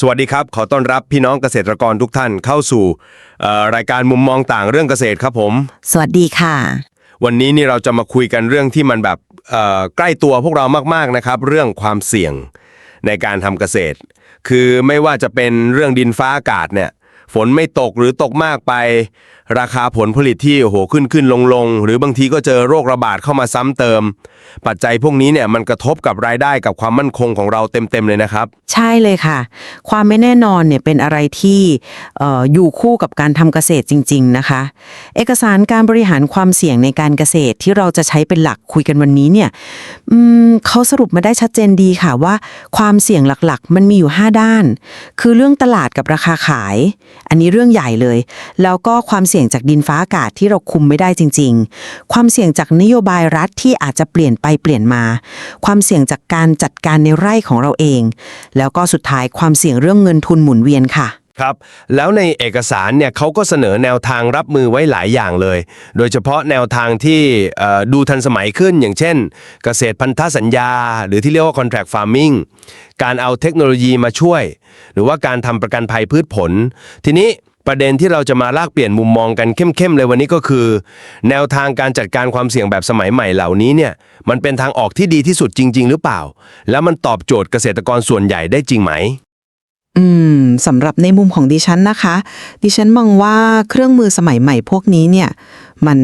สวัสดีครับ ขอต้อนรับพี่น้องเกษตรกรทุกท่านเข้าสู่เอ่อรายการมุมมองต่างเรื่องเกษตรครับผม สวัสดีค่ะ วันนี้นี่เราจะมาคุยกันเรื่องที่มันแบบเอ่อใกล้ตัวพวกเรามากๆนะครับ เรื่องความเสี่ยงในการทำเกษตร คือไม่ว่าจะเป็นเรื่องดินฟ้าอากาศเนี่ย ฝนไม่ตกหรือตกมากไป ราคาผลผลิตที่โอ้โหขึ้นขึ้นลงลงหรือบางทีก็เจอโรคระบาดเข้ามาซ้ำเติม ปัจจัยพวกนี้เนี่ยมันกระทบกับรายได้กับความมั่นคงของเราเต็มๆเลยนะครับ ใช่เลยค่ะ ความไม่แน่นอนเนี่ยเป็นอะไรที่อยู่คู่กับการทำเกษตรจริง ๆนะคะ เอกสารการบริหารความเสี่ยงในการเกษตรที่เราจะใช้เป็นหลักคุยกันวันนี้เนี่ยเขาสรุปมาได้ชัดเจนดีค่ะว่า ความเสี่ยงหลักๆ มันมีอยู่ 5 ด้าน คือเรื่องตลาดกับราคาขาย อันนี้เรื่องใหญ่เลย แล้วก็ความเสี่ยงจากดินฟ้าอากาศที่เราคุมไม่ได้จริง ๆ ความเสี่ยงจากนโยบายรัฐที่อาจจะเปลี่ยนไปเปลี่ยนมา ความเสี่ยงจากการจัดการในไร่ของเราเอง แล้วก็สุดท้ายความเสี่ยงเรื่องเงินทุนหมุนเวียนค่ะครับแล้วในเอกสารเนี่ยเขาก็เสนอแนวทางรับมือไว้หลายอย่างเลย โดยเฉพาะแนวทางที่ดูทันสมัยขึ้นอย่างเช่น เกษตรพันธสัญญา หรือที่เรียกว่า contract farming การเอาเทคโนโลยีมาช่วย หรือว่าการทำประกันภัยพืชผล ทีนี้ ประเด็นที่เราจะมาลากเปลี่ยนมุมมองกันเข้มๆเลยวันนี้ก็คือ แนวทางการจัดการความเสี่ยงแบบสมัยใหม่เหล่านี้เนี่ยมันเป็นทางออกที่ดีที่สุดจริง ๆ หรือเปล่า แล้วมันตอบโจทย์เกษตรกรส่วนใหญ่ได้จริงไหม อืมสำหรับในมุมของดิฉันนะคะ ดิฉันมองว่าเครื่องมือสมัยใหม่พวกนี้เนี่ยมัน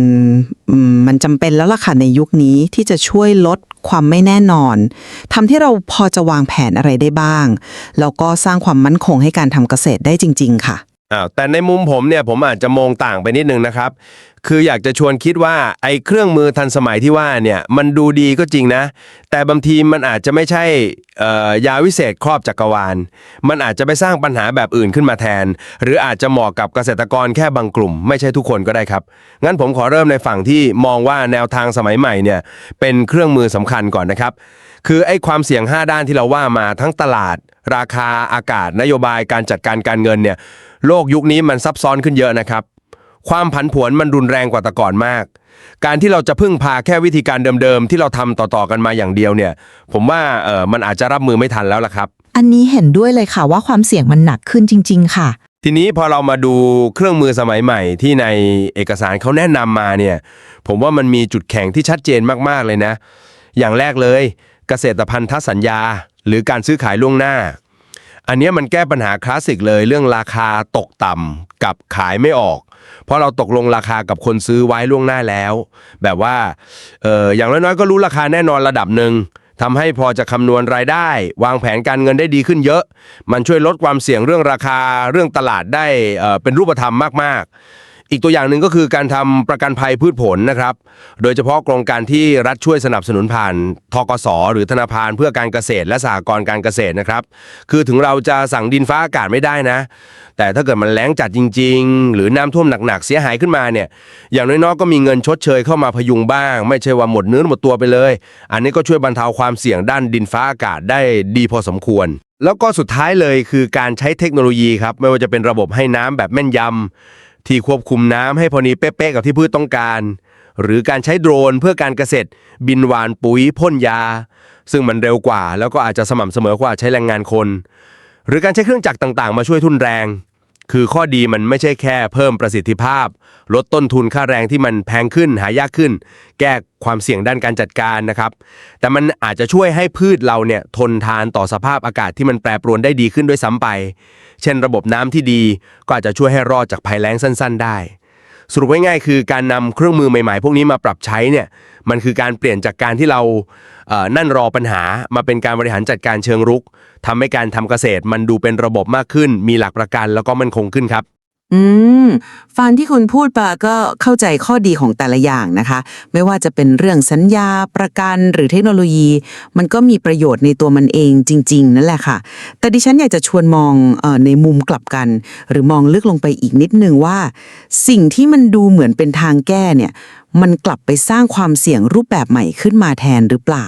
อืมมันจำเป็นแล้วล่ะค่ะในยุคนี้ที่จะช่วยลดความไม่แน่นอนทำที่เราพอจะวางแผนอะไรได้บ้าง แล้วก็สร้างความมั่นคงให้การทำเกษตรได้จริง ๆ ค่ะ อ้าวแต่ในมุมผมเนี่ยผมอาจจะมองต่างไปนิดนึงนะครับ คืออยากจะชวนคิดว่าไอ้เครื่องมือทันสมัยที่ว่าเนี่ยมันดูดีก็จริงนะ แต่บางทีมันอาจจะไม่ใช่อ่อยาวิเศษครอบจักรวาล มันอาจจะไปสร้างปัญหาแบบอื่นขึ้นมาแทน หรืออาจจะเหมาะกับเกษตรกรแค่บางกลุ่ม ไม่ใช่ทุกคนก็ได้ครับ งั้นผมขอเริ่มในฝั่งที่มองว่าแนวทางสมัยใหม่เนี่ยเป็นเครื่องมือสำคัญก่อนนะครับ คือไอ้ความเสี่ยง 5 ด้านที่เราว่ามาทั้งตลาด ราคาอากาศนโยบายการจัดการการเงินเนี่ย โลกยุคนี้มันซับซ้อนขึ้นเยอะนะครับ ความผันผวนมันรุนแรงกว่าแต่ก่อนมาก การที่เราจะพึ่งพาแค่วิธีการเดิมๆ ที่เราทำต่อๆกันมาอย่างเดียวเนี่ย ผมว่าเออมันอาจจะรับมือไม่ทันแล้วล่ะครับ อันนี้เห็นด้วยเลยค่ะว่าความเสี่ยงมันหนักขึ้นจริง ๆ ค่ะ ทีนี้พอเรามาดูเครื่องมือสมัยใหม่ที่ในเอกสารเขาแนะนำมาเนี่ย ผมว่ามันมีจุดแข็งที่ชัดเจนมากๆเลยนะ อย่างแรกเลย เกษตรพันธสัญญา หรือการซื้อขายล่วงหน้า อันนี้มันแก้ปัญหาคลาสสิกเลยเรื่องราคาตกต่ำกับขายไม่ออก เพราะเราตกลงราคากับคนซื้อไว้ล่วงหน้าแล้ว แบบว่าเอออย่างน้อยๆก็รู้ราคาแน่นอนระดับหนึ่งทำให้พอจะคำนวณรายได้ วางแผนการเงินได้ดีขึ้นเยอะ มันช่วยลดความเสี่ยงเรื่องราคาเรื่องตลาดได้เเป็นรูปธรรมมากๆ อีกตัวอย่างหนึ่งก็คือการทำประกันภัยพืชผลนะครับ โดยเฉพาะโครงการที่รัฐช่วยสนับสนุนผ่านทกสหรือธนาคารเพื่อการเกษตรและสหกรณ์การเกษตรนะครับ คือถึงเราจะสั่งดินฟ้าอากาศไม่ได้นะ แต่ถ้าเกิดมันแล้งจัดจริง ๆ หรือน้ำท่วมหนักๆเสียหายขึ้นมาเนี่ย อย่างน้อยๆก็มีเงินชดเชยเข้ามาพยุงบ้าง ไม่ใช่ว่าหมดเนื้อหมดตัวไปเลย อันนี้ก็ช่วยบรรเทาความเสี่ยงด้านดินฟ้าอากาศได้ดีพอสมควรแล้วก็สุดท้ายเลยคือการใช้เทคโนโลยีครับ ไม่ว่าจะเป็นระบบให้น้ำแบบแม่นยำ ที่ควบคุมน้ำให้พอดีเป๊ะๆกับที่พืชต้องการ หรือการใช้โดรนเพื่อการเกษตร บินหวานปุ๋ยพ่นยา ซึ่งมันเร็วกว่า แล้วก็อาจจะสม่ำเสมอกว่าใช้แรงงานคน หรือการใช้เครื่องจักรต่างๆ มาช่วยทุนแรง คือข้อดีมันไม่ใช่แค่เพิ่มประสิทธิภาพ ลดต้นทุนค่าแรงที่มันแพงขึ้นหายากขึ้น แก้ความเสี่ยงด้านการจัดการนะครับ แต่มันอาจจะช่วยให้พืชเราเนี่ยทนทานต่อสภาพอากาศที่มันแปรปรวนได้ดีขึ้นด้วยซ้ำไป เช่นระบบน้ำที่ดี ก็อาจจะช่วยให้รอดจากภัยแล้งสั้น ๆ ได้สรุปง่ายๆคือการนำเครื่องมือใหม่ๆ พวกนี้มาปรับใช้เนี่ยมันคือการเปลี่ยนจากการที่เราเอ่อนั่นรอปัญหามาเป็นการบริหารจัดการเชิงรุก ทำให้การทำเกษตรมันดูเป็นระบบมากขึ้น มีหลักประกันแล้วก็มั่นคงขึ้นครับ อืม ฟังที่คุณพูดมาก็เข้าใจข้อดีของแต่ละอย่างนะคะ ไม่ว่าจะเป็นเรื่องสัญญาประกันหรือเทคโนโลยี มันก็มีประโยชน์ในตัวมันเองจริง ๆ นั่นแหละค่ะ แต่ดิฉันอยากจะชวนมองออในมุมกลับกัน หรือมองลึกลงไปอีกนิดนึงว่า สิ่งที่มันดูเหมือนเป็นทางแก้เนี่ย มันกลับไปสร้างความเสี่ยงรูปแบบใหม่ขึ้นมาแทนหรือเปล่า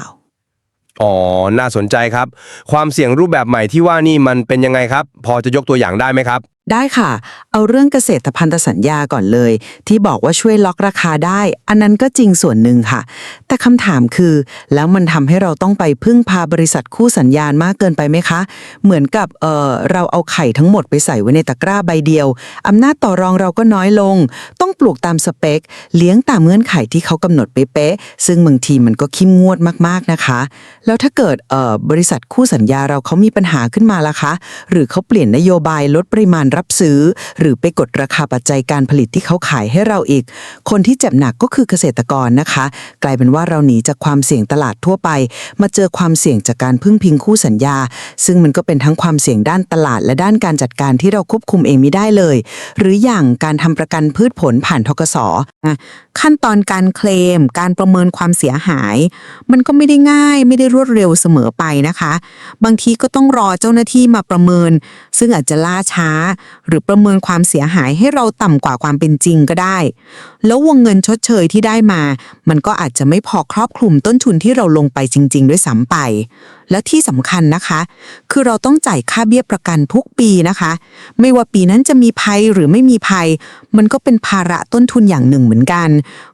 อ๋อ น่าสนใจครับ ความเสี่ยงรูปแบบใหม่ที่ว่านี่มันเป็นยังไงครับ พอจะยกตัวอย่างได้ไหมครับ ได้ค่ะ เอาเรื่องเกษตรพันธสัญญาก่อนเลย ที่บอกว่าช่วยล็อกราคาได้ อันนั้นก็จริงส่วนหนึ่งค่ะ แต่คำถามคือ แล้วมันทำให้เราต้องไปพึ่งพาบริษัทคู่สัญญาณมากเกินไปไหมคะ เหมือนกับเออเราเอาไข่ทั้งหมดไปใส่ไว้ในตะกร้าใบเดียวอำนาจต่อรองเราก็น้อยลง ต้องปลูกตามสเปค เลี้ยงตามเงื่อนไขที่เขากำหนดเป๊ะๆซึ่งบางทีมันก็เข้งวดมากๆนะคะ แล้วถ้าเกิดเออบริษัทคู่สัญญาเราเขามีปัญหาขึ้นมาล่ะคะ หรือเขาเปลี่ยนนโยบายลดปริมาณรับับซื้อ หรือไปกดราคาปัจจัยการผลิตที่เขาขายให้เราอีก คนที่เจ็บหนักก็คือเกษตรกรนะคะ กลายเป็นว่าเราหนีจากความเสี่ยงตลาดทั่วไป มาเจอความเสี่ยงจากการพึ่งพิงคู่สัญญา ซึ่งมันก็เป็นทั้งความเสี่ยงด้านตลาดและด้านการจัดการที่เราควบคุมเองไม่ได้เลย หรืออย่างการทำประกันพืชผลผ่านทกสอะขั้นตอนการเคลม การประเมินความเสียหาย มันก็ไม่ได้ง่ายไม่ได้รวดเร็วเสมอไปนะคะ บางทีก็ต้องรอเจ้าหน้าที่มาประเมิน ซึ่งอาจจะล่าช้าหรือประเมินความเสียหายให้เราต่ำกว่าความเป็นจริงก็ได้ แล้ววงเงินชดเชยที่ได้มา มันก็อาจจะไม่พอครอบคลุมต้นทุนที่เราลงไปจริง ๆ ด้วยซ้ำไป และที่สำคัญนะคะ คือเราต้องจ่ายค่าเบี้ยประกันทุกปีนะคะ ไม่ว่าปีนั้นจะมีภัยหรือไม่มีภัย มันก็เป็นภาระต้นทุนอย่างหนึ่งเหมือนกัน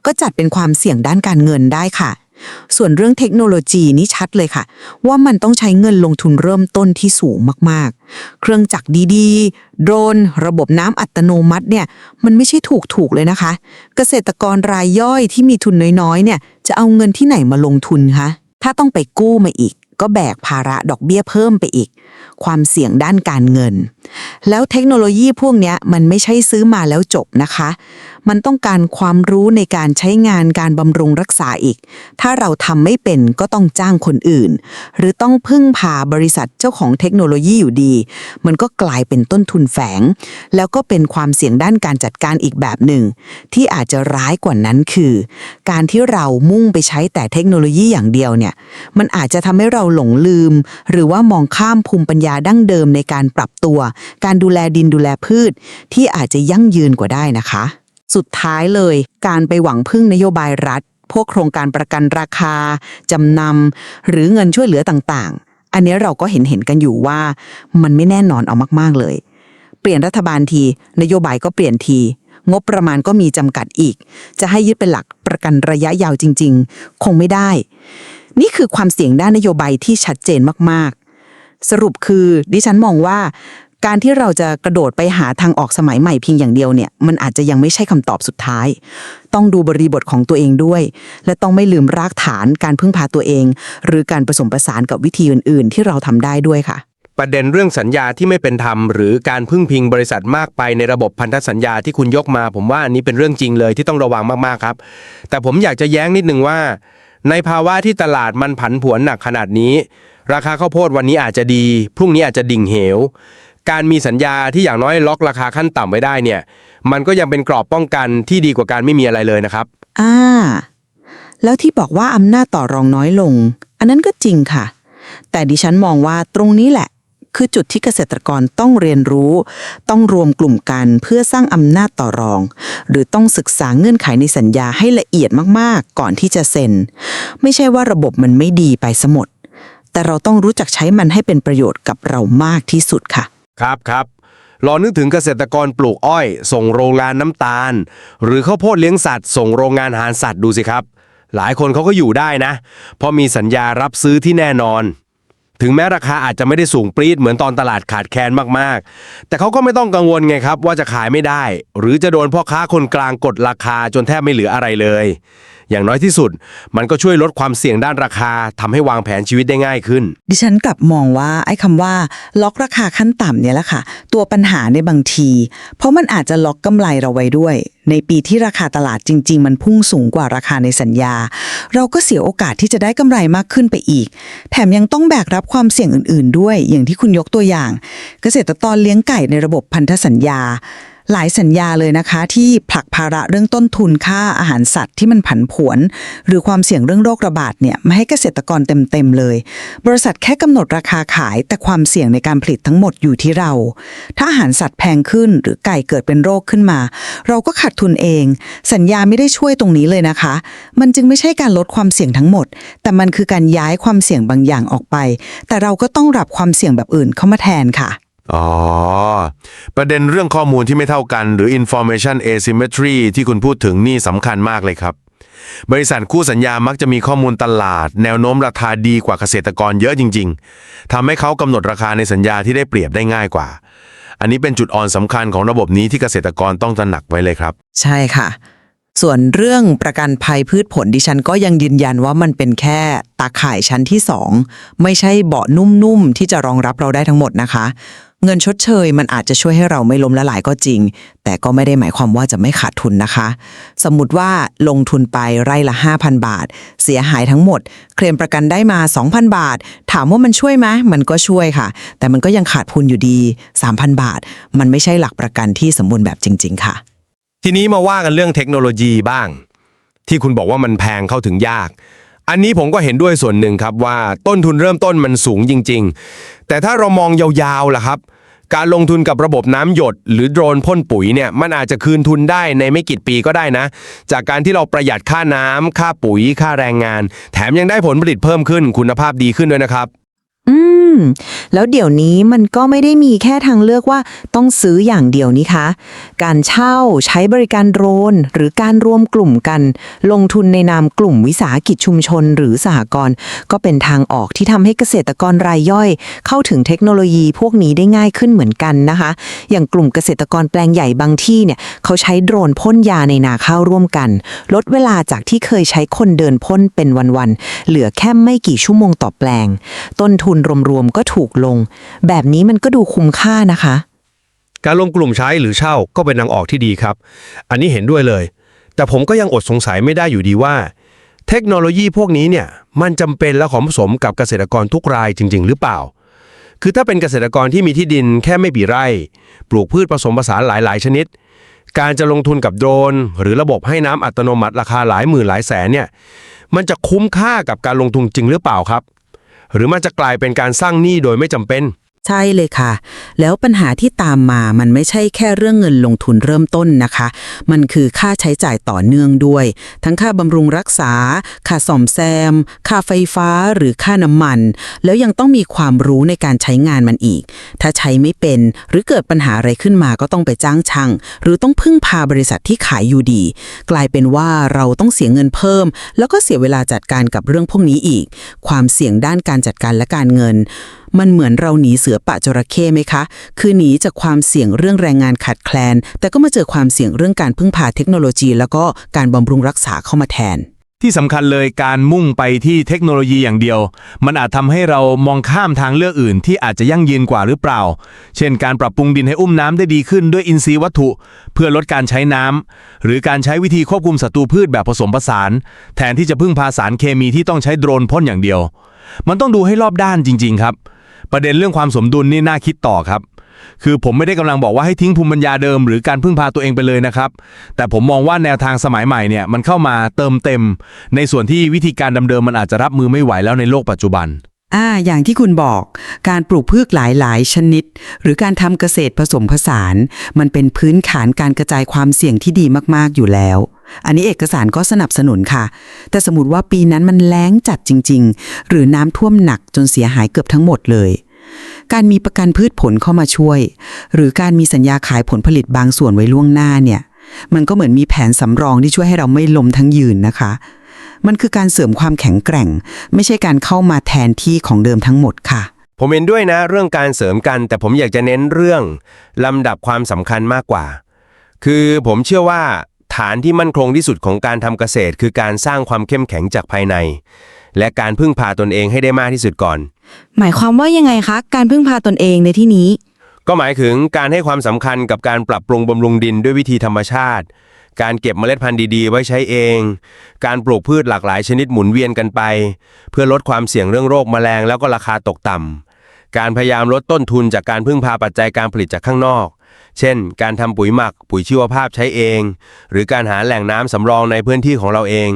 ก็จัดเป็นความเสี่ยงด้านการเงินได้ค่ะ ส่วนเรื่องเทคโนโลยีนี่ชัดเลยค่ะ ว่ามันต้องใช้เงินลงทุนเริ่มต้นที่สูงมากๆ เครื่องจักรดีๆ โดรน ระบบน้ำอัตโนมัติเนี่ยมันไม่ใช่ถูกๆเลยนะคะ เกษตรกรรายย่อยที่มีทุนน้อยๆเนี่ยจะเอาเงินที่ไหนมาลงทุนคะถ้าต้องไปกู้มาอีก ก็แบกภาระดอกเบี้ยเพิ่มไปอีก ความเสี่ยงด้านการเงิน แล้วเทคโนโลยีพวกนี้มันไม่ใช่ซื้อมาแล้วจบนะคะ มันต้องการความรู้ในการใช้งานการบำรุงรักษาอีก ถ้าเราทำไม่เป็นก็ต้องจ้างคนอื่น หรือต้องพึ่งพาบริษัทเจ้าของเทคโนโลยีอยู่ดี มันก็กลายเป็นต้นทุนแฝง แล้วก็เป็นความเสี่ยงด้านการจัดการอีกแบบหนึ่ง ที่อาจจะร้ายกว่านั้นคือ การที่เรามุ่งไปใช้แต่เทคโนโลยีอย่างเดียวเนี่ย มันอาจจะทำให้เราหลงลืม หรือว่ามองข้ามภูมิปัญญาดั้งเดิมในการปรับตัว การดูแลดินดูแลพืช ที่อาจจะยั่งยืนกว่าได้นะคะ สุดท้ายเลย การไปหวังพึ่งนโยบายรัฐ พวกโครงการประกันราคา จำนำ หรือเงินช่วยเหลือต่างๆ อันนี้เราก็เห็นเห็นกันอยู่ว่ามันไม่แน่นอนเอามากๆเลย เปลี่ยนรัฐบาลที นโยบายก็เปลี่ยนที งบประมาณก็มีจำกัดอีก จะให้ยึดเป็นหลักประกันระยะยาวจริง ๆ คงไม่ได้ นี่คือความเสี่ยงด้านนโยบายที่ชัดเจนมากๆ สรุปคือดิฉันมองว่า การที่เราจะกระโดดไปหาทางออกสมัยใหม่เพียงอย่างเดียวเนี่ยมันอาจจะยังไม่ใช่คำตอบสุดท้าย ต้องดูบริบทของตัวเองด้วย และต้องไม่ลืมรากฐานการพึ่งพาตัวเอง หรือการผสมผสานกับวิธีอื่น ๆ ที่เราทำได้ด้วยค่ะ ประเด็นเรื่องสัญญาที่ไม่เป็นธรรม หรือการพึ่งพิงบริษัทมากไปในระบบพันธสัญญาที่คุณยกมา ผมว่าอันนี้เป็นเรื่องจริงเลยที่ต้องระวังมากๆครับ แต่ผมอยากจะแย้งนิดนึงว่า ในภาวะที่ตลาดมันผันผวนหนักขนาดนี้ ราคาข้าวโพดวันนี้อาจจะดี พรุ่งนี้อาจจะดิ่งเหว การมีสัญญาที่อย่างน้อยล็อกราคาขั้นต่ำไว้ได้เนี่ย มันก็ยังเป็นกรอบป้องกันที่ดีกว่าการไม่มีอะไรเลยนะครับ อ่า แล้วที่บอกว่าอำนาจต่อรองน้อยลง อันนั้นก็จริงค่ะ แต่ดิฉันมองว่าตรงนี้แหละ คือจุดที่เกษตรกรต้องเรียนรู้ ต้องรวมกลุ่มกันเพื่อสร้างอำนาจต่อรอง หรือต้องศึกษาเงื่อนไขในสัญญาให้ละเอียดมากๆ ก่อนที่จะเซ็น ไม่ใช่ว่าระบบมันไม่ดีไปสมดแต่เราต้องรู้จักใช้มันให้เป็นประโยชน์กับเรามากที่สุดค่ะ ครับครับลองนึกถึงเกษตรกรปลูกอ้อย ส่งโรงงานน้ำตาล หรือข้าวโพดเลี้ยงสัตว์ ส่งโรงงานอาหารสัตว์ดูสิครับ หลายคนเขาก็อยู่ได้นะ เพราะมีสัญญารับซื้อที่แน่นอน ถึงแม้ราคาอาจจะไม่ได้สูงปรี๊ดเหมือนตอนตลาดขาดแคลนมากๆ แต่เขาก็ไม่ต้องกังวลไงครับ ว่าจะขายไม่ได้ หรือจะโดนพ่อค้าคนกลางกดราคาจนแทบไม่เหลืออะไรเลย อย่างน้อยที่สุด มันก็ช่วยลดความเสี่ยงด้านราคาทำให้วางแผนชีวิตได้ง่ายขึ้น ดิฉันกลับมองว่าไอ้คำว่า ล็อกราคาขั้นต่ำเนี่ยแหละค่ะ ตัวปัญหาในบางที เพราะมันอาจจะล็อกกำไรเราไว้ด้วย ในปีที่ราคาตลาดจริง ๆ มันพุ่งสูงกว่าราคาในสัญญา เราก็เสียโอกาสที่จะได้กำไรมากขึ้นไปอีก แถมยังต้องแบกรับความเสี่ยงอื่น ๆ ด้วย อย่างที่คุณยกตัวอย่าง เกษตรกรเลี้ยงไก่ในระบบพันธสัญญา หลายสัญญาเลยนะคะ ที่ผลักภาระเรื่องต้นทุนค่าอาหารสัตว์ที่มันผันผวน หรือความเสี่ยงเรื่องโรคระบาดเนี่ยมาให้เกษตรกรเต็มๆเลย บริษัทแค่กำหนดราคาขาย แต่ความเสี่ยงในการผลิตทั้งหมดอยู่ที่เรา ถ้าอาหารสัตว์แพงขึ้น หรือไก่เกิดเป็นโรคขึ้นมา เราก็ขาดทุนเอง สัญญาไม่ได้ช่วยตรงนี้เลยนะคะ มันจึงไม่ใช่การลดความเสี่ยงทั้งหมด แต่มันคือการย้ายความเสี่ยงบางอย่างออกไป แต่เราก็ต้องรับความเสี่ยงแบบอื่นเข้ามาแทนค่ะ อ๋อ ประเด็นเรื่องข้อมูลที่ไม่เท่ากัน หรือ information asymmetry ที่คุณพูดถึงนี่สำคัญมากเลยครับ บริษัทคู่สัญญามักจะมีข้อมูลตลาด แนวโน้มราคาดีกว่าเกษตรกรเยอะจริง ๆทำให้เขากำหนดราคาในสัญญาที่ได้เปรียบได้ง่ายกว่า อันนี้เป็นจุดอ่อนสำคัญของระบบนี้ที่เกษตรกรต้องตระหนักไว้เลยครับ ใช่ค่ะ ส่วนเรื่องประกันภัยพืชผลดิฉันก็ยังยืนยันว่ามันเป็นแค่ตาข่ายชั้นที่สองไม่ใช่เบาะนุ่มๆที่จะรองรับเราได้ทั้งหมดนะคะ เงินชดเชยมันอาจจะช่วยให้เราไม่ล้มละลายก็จริง แต่ก็ไม่ได้หมายความว่าจะไม่ขาดทุนนะคะ สมมติว่าลงทุนไปไร่ละ 5,000 บาท เสียหายทั้งหมด เคลมประกันได้มา 2,000 บาท ถามว่ามันช่วยไหมมันก็ช่วยค่ะ แต่มันก็ยังขาดทุนอยู่ดี 3,000 บาท มันไม่ใช่หลักประกันที่สมบูรณ์แบบจริง ๆ ค่ะ ทีนี้มาว่ากันเรื่องเทคโนโลยีบ้าง ที่คุณบอกว่ามันแพงเข้าถึงยาก อันนี้ผมก็เห็นด้วยส่วนหนึ่งครับว่าต้นทุนเริ่มต้นมันสูงจริง ๆ แต่ถ้าเรามองยาวๆล่ะครับ การลงทุนกับระบบน้ำหยด หรือโดรนพ่นปุ๋ยเนี่ยมันอาจจะคืนทุนได้ในไม่กี่ปีก็ได้นะ จากการที่เราประหยัดค่าน้ำค่าปุ๋ยค่าแรงงาน แถมยังได้ผลผลิตเพิ่มขึ้นคุณภาพดีขึ้นด้วยนะครับ อืม แล้วเดี๋ยวนี้มันก็ไม่ได้มีแค่ทางเลือกว่าต้องซื้ออย่างเดียวนี่คะ การเช่าใช้บริการโดรน หรือการรวมกลุ่มกัน ลงทุนในนามกลุ่มวิสาหกิจชุมชนหรือสหกรณ์ก็เป็นทางออกที่ทำให้เกษตรกรรายย่อย เข้าถึงเทคโนโลยีพวกนี้ได้ง่ายขึ้นเหมือนกันนะคะ อย่างกลุ่มเกษตรกรแปลงใหญ่บางที่เนี่ยเขาใช้โดรนพ่นยาในนาข้าวร่วมกัน ลดเวลาจากที่เคยใช้คนเดินพ่นเป็นวันๆเหลือแค่ไม่กี่ชั่วโมงต่อแปลง ต้นทุนรวมๆก็ถูกลง แบบนี้มันก็ดูคุ้มค่านะคะ การลงกลุ่มใช้หรือเช่าก็เป็นทางออกที่ดีครับ อันนี้เห็นด้วยเลย แต่ผมก็ยังอดสงสัยไม่ได้อยู่ดีว่า เทคโนโลยีพวกนี้เนี่ยมันจำเป็นและของผสมกับเกษตรกรทุกรายจริง ๆ หรือเปล่า คือถ้าเป็นเกษตรกรที่มีที่ดินแค่ไม่กี่ไร่ ปลูกพืชผสมผสานหลายๆ ชนิดการจะลงทุนกับโดรน หรือระบบให้น้ำอัตโนมัติราคาหลายหมื่นหลายแสนเนี่ย มันจะคุ้มค่ากับการลงทุนจริงหรือเปล่าครับ หรือมันจะกลายเป็นการสร้างหนี้โดยไม่จำเป็น ใช่เลยค่ะ แล้วปัญหาที่ตามมามันไม่ใช่แค่เรื่องเงินลงทุนเริ่มต้นนะคะ มันคือค่าใช้จ่ายต่อเนื่องด้วย ทั้งค่าบำรุงรักษา ค่าซ่อมแซม ค่าไฟฟ้าหรือค่าน้ำมัน แล้วยังต้องมีความรู้ในการใช้งานมันอีก ถ้าใช้ไม่เป็นหรือเกิดปัญหาอะไรขึ้นมาก็ต้องไปจ้างช่าง หรือต้องพึ่งพาบริษัทที่ขายอยู่ดี กลายเป็นว่าเราต้องเสียเงินเพิ่ม แล้วก็เสียเวลาจัดการกับเรื่องพวกนี้อีก ความเสี่ยงด้านการจัดการและการเงินมันเหมือนเราหนีเสือปะจระเข้ไหมคะ คือหนีจากความเสี่ยงเรื่องแรงงานขาดแคลน แต่ก็มาเจอความเสี่ยงเรื่องการพึ่งพาเทคโนโลยี แล้วก็การบำรุงรักษาเข้ามาแทน ที่สำคัญเลยการมุ่งไปที่เทคโนโลยีอย่างเดียว มันอาจทำให้เรามองข้ามทางเลือกอื่น ที่อาจจะยั่งยืนกว่าหรือเปล่า เช่น การปรับปรุงดินให้อุ้มน้ำได้ดีขึ้นด้วยอินทรีย์วัตถุ เพื่อลดการใช้น้ำหรือการใช้วิธีควบคุมศัตรูพืชแบบผสมผสาน แทนที่จะพึ่งพาสารเคมีที่ต้องใช้โดรนพ่นอย่างเดียว มันต้องดูให้รอบด้านจริง ๆ ครับ ประเด็นเรื่องความสมดุลนี่น่าคิดต่อครับ คือผมไม่ได้กำลังบอกว่าให้ทิ้งภูมิปัญญาเดิม หรือการพึ่งพาตัวเองไปเลยนะครับ แต่ผมมองว่าแนวทางสมัยใหม่เนี่ยมันเข้ามาเติมเต็ม ในส่วนที่วิธีการเดิมๆมันอาจจะรับมือไม่ไหวแล้วในโลกปัจจุบัน อ่าอย่างที่คุณบอกการปลูกพืชหลายๆ ชนิด หรือการทำเกษตรผสมผสาน มันเป็นพื้นฐานการกระจายความเสี่ยงที่ดีมากๆอยู่แล้ว อันนี้เอกสารก็สนับสนุนค่ะ แต่สมมติว่าปีนั้นมันแล้งจัดจริง ๆ หรือน้ำท่วมหนักจนเสียหายเกือบทั้งหมดเลย การมีประกันพืชผลเข้ามาช่วย หรือการมีสัญญาขายผลผลิตบางส่วนไว้ล่วงหน้าเนี่ย มันก็เหมือนมีแผนสำรองที่ช่วยให้เราไม่ล้มทั้งยืนนะคะ มันคือการเสริมความแข็งแกร่ง ไม่ใช่การเข้ามาแทนที่ของเดิมทั้งหมดค่ะ ผมเห็นด้วยนะเรื่องการเสริมกัน แต่ผมอยากจะเน้นเรื่องลำดับความสำคัญมากกว่า คือผมเชื่อว่า ฐานที่มั่นคงที่สุดของการทำเกษตร คือการสร้างความเข้มแข็งจากภายใน และการพึ่งพาตนเองให้ได้มากที่สุดก่อน หมายความว่ายังไงคะ การพึ่งพาตนเองในที่นี้ ก็หมายถึงการให้ความสำคัญกับการปรับปรุงบำรุงดินด้วยวิธีธรรมชาติ การเก็บเมล็ดพันธุ์ดีๆ ไว้ใช้เอง การปลูกพืชหลากหลายชนิดหมุนเวียนกันไป เพื่อลดความเสี่ยงเรื่องโรคแมลงแล้วก็ราคาตกต่ำ การพยายามลดต้นทุนจากการพึ่งพาปัจจัยการผลิตจากข้างนอก เช่น การทำปุ๋ยหมัก ปุ๋ยชีวภาพใช้เอง หรือการหาแหล่งน้ำสำรองในพื้นที่ของเราเอง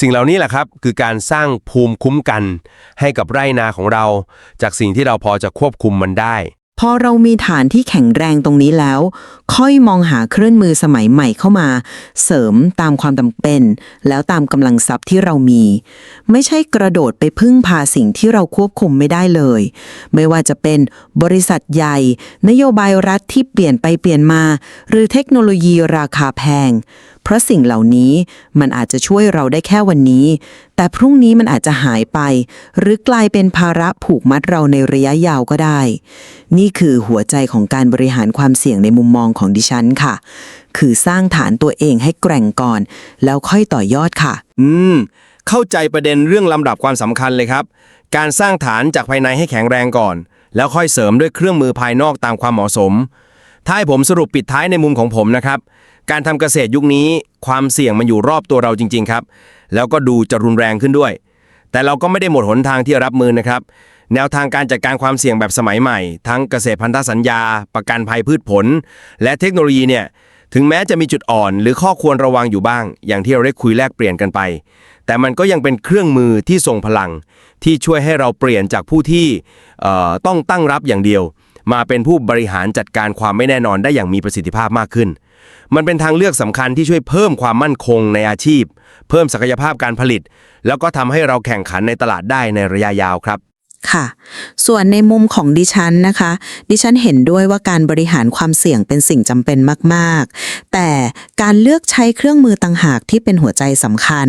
สิ่งเหล่านี้แหละครับ คือการสร้างภูมิคุ้มกัน ให้กับไร่นาของเรา จากสิ่งที่เราพอจะควบคุมมันได้ พอเรามีฐานที่แข็งแรงตรงนี้แล้ว ค่อยมองหาเครื่องมือสมัยใหม่เข้ามา เสริมตามความจำเป็น แล้วตามกำลังทรัพย์ที่เรามี ไม่ใช่กระโดดไปพึ่งพาสิ่งที่เราควบคุมไม่ได้เลย ไม่ว่าจะเป็นบริษัทใหญ่ นโยบายรัฐที่เปลี่ยนไปเปลี่ยนมา หรือเทคโนโลยีราคาแพง เพราะสิ่งเหล่านี้มันอาจจะช่วยเราได้แค่วันนี้ แต่พรุ่งนี้มันอาจจะหายไป หรือกลายเป็นภาระผูกมัดเราในระยะยาวก็ได้ นี่คือหัวใจของการบริหารความเสี่ยงในมุมมองของดิฉันค่ะ คือสร้างฐานตัวเองให้แกร่งก่อน แล้วค่อยต่อยอดค่ะ อืม เข้าใจประเด็นเรื่องลำดับความสำคัญเลยครับ การสร้างฐานจากภายในให้แข็งแรงก่อน แล้วค่อยเสริมด้วยเครื่องมือภายนอกตามความเหมาะสมถ้าให้ผมสรุปปิดท้ายในมุมของผมนะครับ การทำเกษตรยุคนี้ความเสี่ยงมันอยู่รอบตัวเราจริง ๆ ครับ แล้วก็ดูจะรุนแรงขึ้นด้วย แต่เราก็ไม่ได้หมดหนทางที่รับมือนะครับ แนวทางการจัดการความเสี่ยงแบบสมัยใหม่ ทั้งเกษตรพันธสัญญา ประกันภัยพืชผล และเทคโนโลยีเนี่ยถึงแม้จะมีจุดอ่อนหรือข้อควรระวังอยู่บ้าง อย่างที่เราได้คุยแลกเปลี่ยนกันไป แต่มันก็ยังเป็นเครื่องมือที่ทรงพลัง ที่ช่วยให้เราเปลี่ยนจากผู้ที่ต้องตั้งรับอย่างเดียว มาเป็นผู้บริหารจัดการความไม่แน่นอนได้อย่างมีประสิทธิภาพมากขึ้น มันเป็นทางเลือกสำคัญที่ช่วยเพิ่มความมั่นคงในอาชีพ เพิ่มศักยภาพการผลิต แล้วก็ทำให้เราแข่งขันในตลาดได้ในระยะยาวครับ ค่ะ ส่วนในมุมของดิฉันนะคะ ดิฉันเห็นด้วยว่าการบริหารความเสี่ยงเป็นสิ่งจำเป็นมากๆ แต่การเลือกใช้เครื่องมือต่างหากที่เป็นหัวใจสำคัญ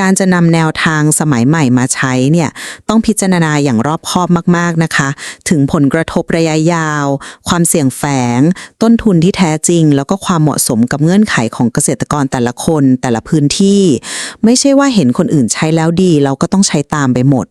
การจะนำแนวทางสมัยใหม่มาใช้เนี่ยต้องพิจารณาอย่างรอบคอบมากๆนะคะ ถึงผลกระทบระยะยาว ความเสี่ยงแฝง ต้นทุนที่แท้จริง แล้วก็ความเหมาะสมกับเงื่อนไขของเกษตรกรแต่ละคนแต่ละพื้นที่ ไม่ใช่ว่าเห็นคนอื่นใช้แล้วดี เราก็ต้องใช้ตามไปหมด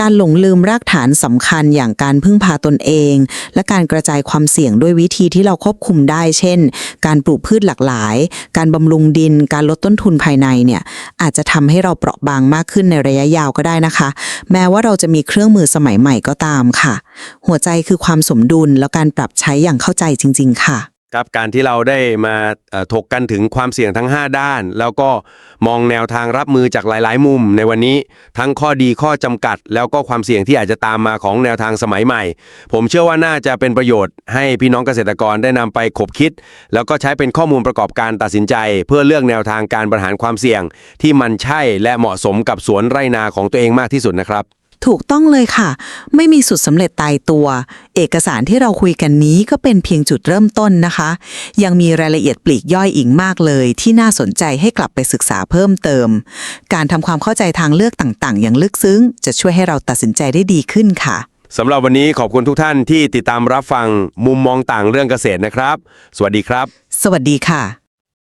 การหลงลืมรากฐานสำคัญอย่างการพึ่งพาตนเอง และการกระจายความเสี่ยงด้วยวิธีที่เราควบคุมได้ เช่น การปลูกพืชหลากหลาย การบำรุงดิน การลดต้นทุนภายในเนี่ยอาจจะทำให้เราเปราะบางมากขึ้นในระยะยาวก็ได้นะคะ แม้ว่าเราจะมีเครื่องมือสมัยใหม่ก็ตามค่ะ หัวใจคือความสมดุลแล้วการปรับใช้อย่างเข้าใจจริง ๆ ค่ะ ครับการที่เราได้มาถกกันถึงความเสี่ยงทั้ง 5 ด้าน แล้วก็มองแนวทางรับมือจากหลาย ๆ มุม ในวันนี้ทั้งข้อดีข้อจำกัด แล้วก็ความเสี่ยงที่อาจจะตามมาของแนวทางสมัยใหม่ ผมเชื่อว่าน่าจะเป็นประโยชน์ให้พี่น้องเกษตรกรได้นำไปขบคิด แล้วก็ใช้เป็นข้อมูลประกอบการตัดสินใจ เพื่อเลือกแนวทางการบริหารความเสี่ยง ที่มันใช่และเหมาะสมกับสวนไร่นาของตัวเองมากที่สุดนะครับ ถูกต้องเลยค่ะ ไม่มีสุดสำเร็จตายตัว เอกสารที่เราคุยกันนี้ก็เป็นเพียงจุดเริ่มต้นนะคะ ยังมีรายละเอียดปลีกย่อยอีกมากเลย ที่น่าสนใจให้กลับไปศึกษาเพิ่มเติม การทำความเข้าใจทางเลือกต่างๆ อย่างลึกซึ้ง จะช่วยให้เราตัดสินใจได้ดีขึ้นค่ะ สำหรับวันนี้ขอบคุณทุกท่านที่ติดตามรับฟังมุมมองต่างเรื่องเกษตรนะครับ สวัสดีครับ สวัสดีค่ะ